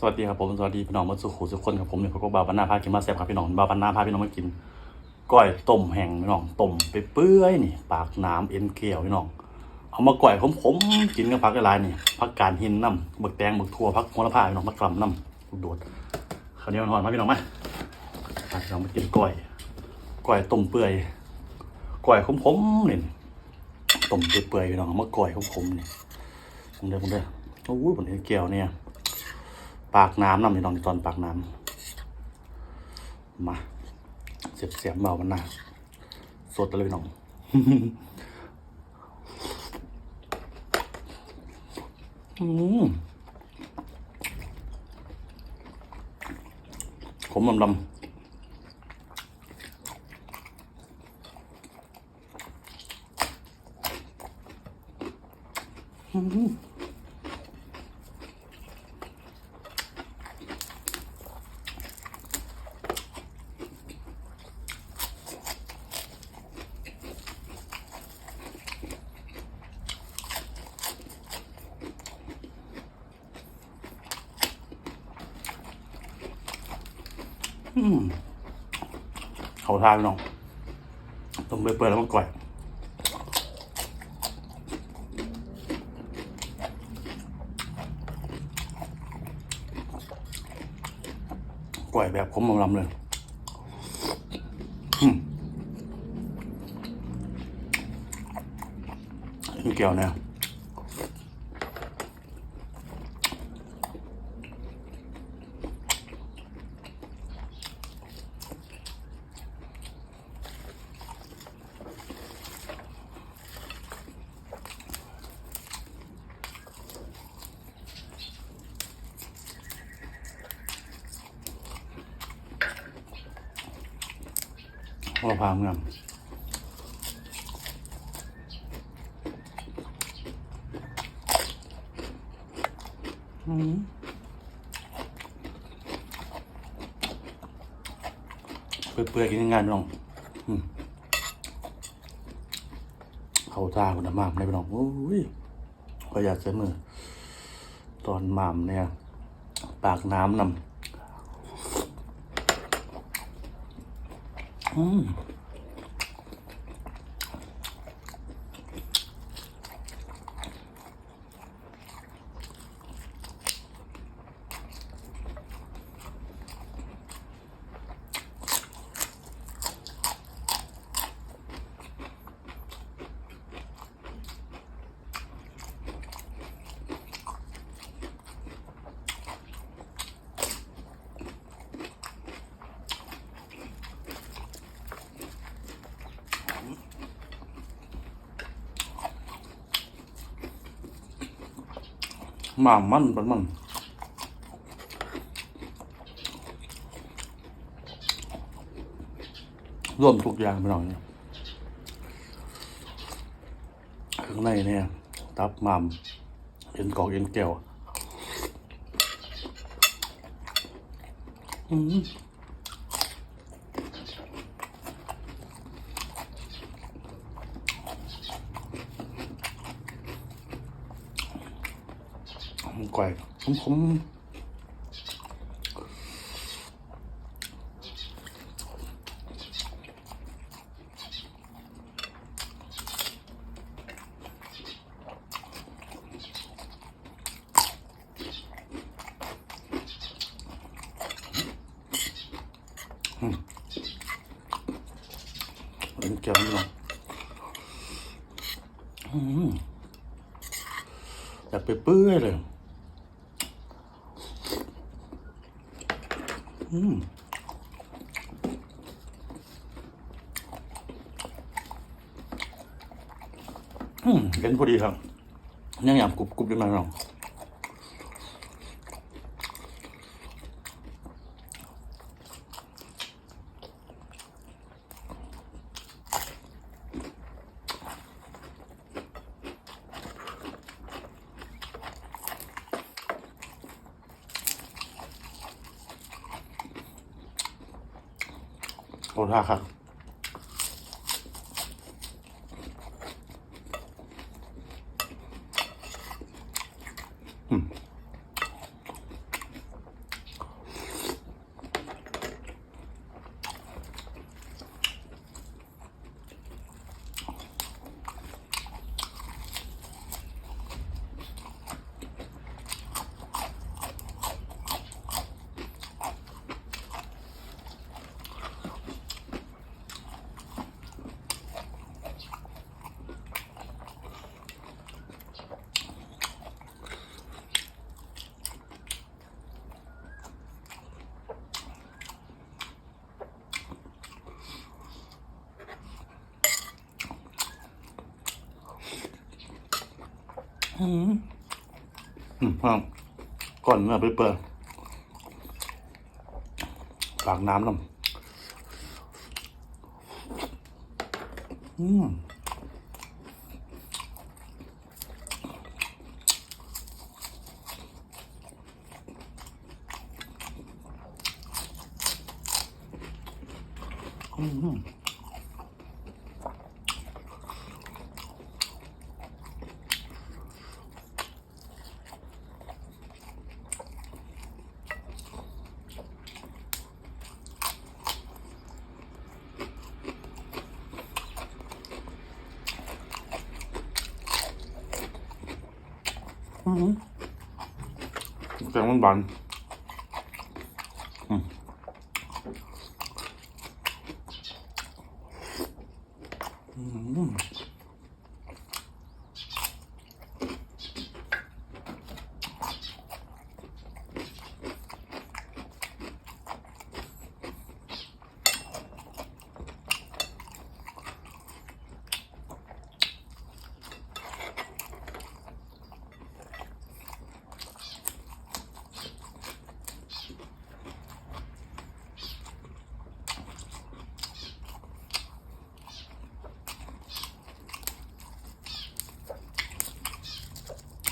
สวัสดีครับผมสวัสดีพี่น้องมาสุขุสุคนครับผมเนี่ยพวกบ่าวบรรณาพากินมาแซ่บครับพี่น้องบ่าวบรรณาพาพี่น้องมากินก้อยต้มแห้งพี่น้องต้มไปเปื่อยนี่ ปากน้ำเอ็นเกลียวพี่น้องเอามาก่อยขมๆกินกับผักหลายนี่ผักกาดหินน้ำบักแตงบักทั่วผักโหระพาพี่น้องผักกล่ำน้ำลูกโดดข้าวเหนียวหอนมาพี่น้องมามพี่น้องมากินก้อยก้อยต้มเปื่อยก้อยขมๆนี่ต้มเปื่อยพี่น้องเอามาก้อยขมๆนี่ผมเด้อผมเด้อโอ้ยผมเห็นเกลียวเนี่ย ปากน้ำนำในตอนตอนปากน้ำมาเสียบเสียบเบามันหนาสดเลยพี่น้องอืมขมลำลำอืม เขาทานพี่น้องต้มเปื่อยๆแล้วมันก่อยก่อยแบบขมลำเลย อืมนี่เกี่ยวเนี่ย มะพอพามงามอืมเปื่อยๆกินง่ายๆพี่น้องอืมเขาทาคุณมากเลยพี่น้องโอ้ยก็อยากเสมอตอนม่ำเนี่ย ปากน้ำนำ อื มามมันเป็นมันรวมทุกอย่างไปหน่อยเนี่ยข้างในเนี่ย ตับหม่ำเอ็นกอกเอ็นแก้วอืม ก่อยผมผมเอ็นแก้วนี่หรออืมอยากไปเปื่อยเลย อืมอืมเห็นพอดีครับยัง อยากกรุบกรุบอยู่หน่อยน้องโอ้ท่าครับอืม มครับก่อนเนื้อไปเปิดปากน้ำน้ำอืมอืม แกงมันบานอืมอืม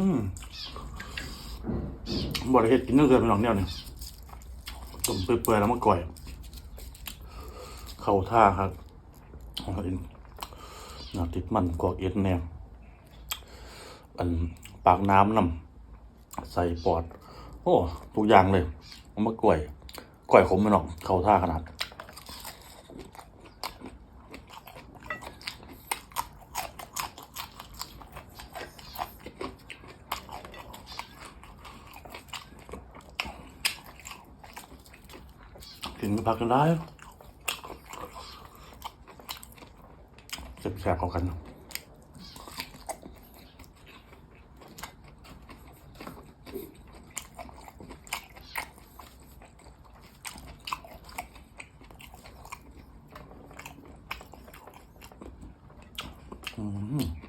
อืมบริเฮ็ดกินเนื้อเกินไปหนองเดียวนี่ต้มเปื่อยๆแล้วมาก่อย เข้าท่าครับของอินหนาติดมันกอกเอ็ดแนมอันปากน้ำนำใส่ปอด โอ้ทุกอย่างเลยมาก่อยก่อยขมไปหนองเข้าท่าขนาด กินก็พักกันได้เจ็บแสบเข้ากันอืม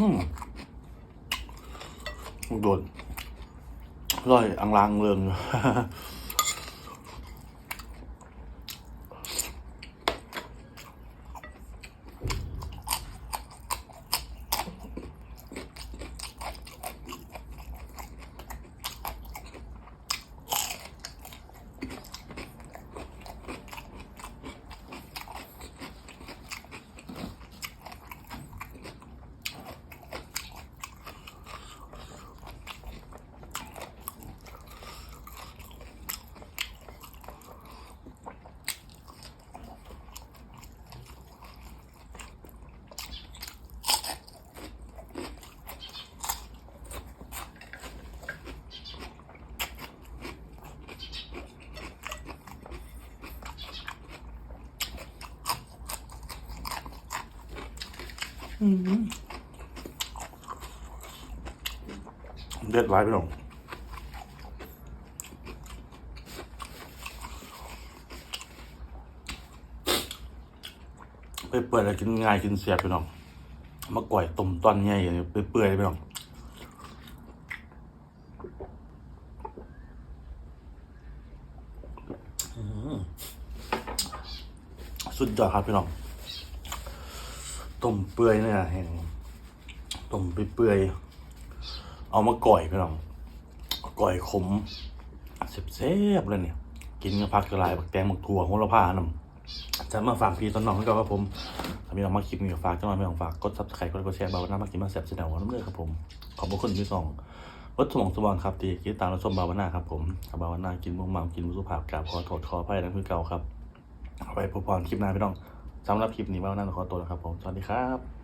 อืมโดดร่อยอังลางเริง เด็ดไว้ไปหน่องไปเปื่อยแล้วกินง่ายกินเสียบไปหน่องมาก่อยต้มตอนใหญ่อย่างนี้ไปเปื่อยไปหน่องสุดยอดครับพี่น้อง ต้มเปื่อยเนี่ยแห้งต้มเปื่อยเอามาก่อยพี่น้องก่อยขมเซบๆเลยเนี่ย กินกับผักกระไรบักแตงบักถั่วโหระพานำจะมาฝากพี่ต้นน้องให้กับครับผมถ้ามีน้องมาคลิปมีฝากจ้าหน่อยไม่ต้องฝากกดซับสไครต์กดกดแชร์บาวนามากินมาแซ่บเสนอวันน้ำเลือดครับผม ขอบพระคุณที่สองวัดสมองสว่างครับที่คิดตามเราชมบาวนาครับผมถ้าบาวนากินมุมมังกินมุสุภาพกราบขอโทษขออภัยนะคือเก่าครับเอาไว้พบกันคลิปหน้าพี่น้อง สำหรับคลิปนี้บาวนาขอตัวนะครับผม สวัสดีครับ